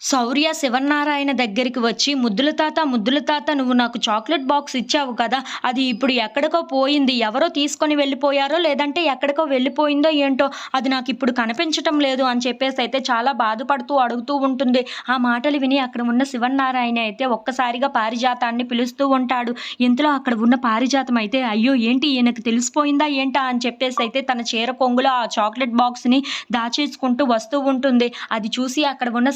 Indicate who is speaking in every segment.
Speaker 1: శౌర్య శివన్నారాయణ దగ్గరికి వచ్చి ముద్దుల తాత ముద్దుల తాత నువ్వు నాకు చాక్లెట్ బాక్స్ ఇచ్చావు కదా అది ఇప్పుడు ఎక్కడికో పోయింది. ఎవరో తీసుకొని వెళ్ళిపోయారో లేదంటే ఎక్కడికో వెళ్ళిపోయిందో ఏంటో అది నాకు ఇప్పుడు కనిపించటం లేదు అని చెప్పేసి అయితే చాలా బాధపడుతూ అడుగుతూ ఉంటుంది. ఆ మాటలు విని అక్కడ ఉన్న శివన్నారాయణ అయితే ఒక్కసారిగా పారిజాతాన్ని పిలుస్తూ ఉంటాడు. ఇంతలో అక్కడ ఉన్న పారిజాతం అయితే అయ్యో ఏంటి? ఈయనకు తెలిసిపోయిందా ఏంటా? అని చెప్పేసి అయితే తన చీర కొంగులో ఆ చాక్లెట్ బాక్స్ని దాచేసుకుంటూ వస్తూ ఉంటుంది. అది చూసి అక్కడ ఉన్న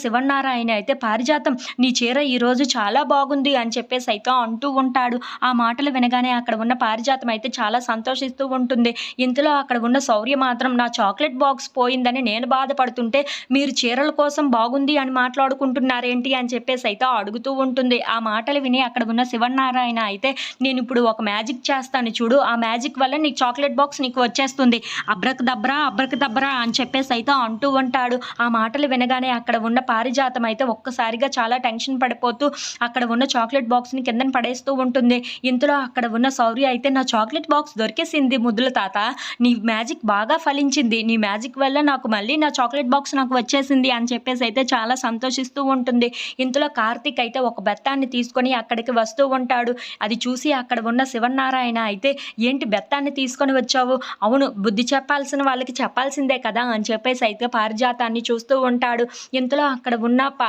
Speaker 1: ఆయన అయితే పారిజాతం నీ చీర ఈరోజు చాలా బాగుంది అని చెప్పేసి అయితే అంటూ ఉంటాడు. ఆ మాటలు వినగానే అక్కడ ఉన్న పారిజాతం అయితే చాలా సంతోషిస్తూ ఉంటుంది. ఇంతలో అక్కడ ఉన్న శౌర్య మాత్రం నా చాక్లెట్ బాక్స్ పోయిందని నేను బాధపడుతుంటే మీరు చీరల కోసం బాగుంది అని మాట్లాడుకుంటున్నారేంటి అని చెప్పేసి అయితే అడుగుతూ ఉంటుంది. ఆ మాటలు విని అక్కడ ఉన్న శివనారాయణ అయితే నేను ఇప్పుడు ఒక మ్యాజిక్ చేస్తాను చూడు ఆ మ్యాజిక్ వల్ల నీకు చాక్లెట్ బాక్స్ నీకు వచ్చేస్తుంది. అబ్రక్ దబ్రా అబ్రక్ దబ్రా అని చెప్పేసి అయితే అంటూ ఉంటాడు. ఆ మాటలు వినగానే అక్కడ ఉన్న పారిజాతం అయితే ఒక్కసారిగా చాలా టెన్షన్ పడిపోతూ అక్కడ ఉన్న చాక్లెట్ బాక్స్ని కిందన పడేస్తూ ఉంటుంది. ఇంతలో అక్కడ ఉన్న శౌర్య అయితే నా చాక్లెట్ బాక్స్ దొరికేసింది ముద్దుల తాత. నీ మ్యాజిక్ బాగా ఫలించింది. నీ మ్యాజిక్ వల్ల నాకు మళ్ళీ నా చాక్లెట్ బాక్స్ నాకు వచ్చేసింది అని చెప్పేసి అయితే చాలా సంతోషిస్తూ ఉంటుంది. ఇంతలో కార్తీక్ అయితే ఒక బెత్తాన్ని తీసుకొని అక్కడికి వస్తూ ఉంటాడు. అది చూసి అక్కడ ఉన్న శివనారాయణ అయితే ఏంటి బెత్తాన్ని తీసుకొని వచ్చావు? అవును బుద్ధి చెప్పాల్సిన వాళ్ళకి చెప్పాల్సిందే కదా అని చెప్పేసి అయితే పారిజాతాన్ని చూస్తూ ఉంటాడు. ఇంతలో అక్కడ ఉన్న పా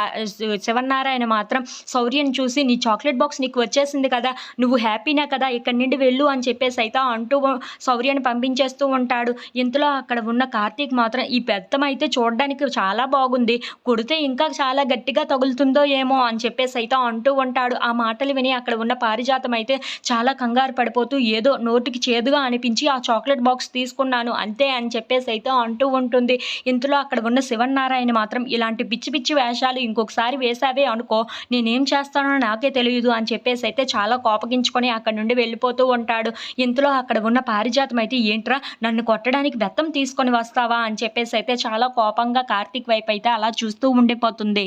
Speaker 1: శివనారాయణ మాత్రం సౌర్యని చూసి నీ చాక్లెట్ బాక్స్ నీకు వచ్చేసింది కదా నువ్వు హ్యాపీనా కదా ఇక్కడి నుండి వెళ్ళు అని చెప్పేసి అయితే అంటూ శౌర్యని పంపించేస్తూ ఉంటాడు. ఇంతలో అక్కడ ఉన్న కార్తీక్ మాత్రం ఈ పెద్దం అయితే చూడడానికి చాలా బాగుంది కొడితే ఇంకా చాలా గట్టిగా తగులుతుందో ఏమో అని చెప్పేసి అయితే అంటూ ఉంటాడు. ఆ మాటలు విని అక్కడ ఉన్న పారిజాతం అయితే చాలా కంగారు పడిపోతూ ఏదో నోటికి చేదుగా అనిపించి ఆ చాక్లెట్ బాక్స్ తీసుకున్నాను అంతే అని చెప్పేసి అయితే అంటూ ఉంటుంది. ఇంతలో అక్కడ ఉన్న శివన్నారాయణ మాత్రం ఇలాంటి పిచ్చి పిచ్చి వేషాలు ఇంకొకసారి వేసావే అనుకో నేనేం చేస్తానో నాకే తెలియదు అని చెప్పేసి అయితే చాలా కోపగించుకొని అక్కడ నుండి వెళ్ళిపోతూ ఉంటాడు. ఇంతలో అక్కడ ఉన్న పారిజాతం అయితే ఏంట్రా నన్ను కొట్టడానికి బెత్తం తీసుకొని వస్తావా అని చెప్పేసి అయితే చాలా కోపంగా కార్తీక్ వైపు అయితే అలా చూస్తూ ఉండిపోతుంది.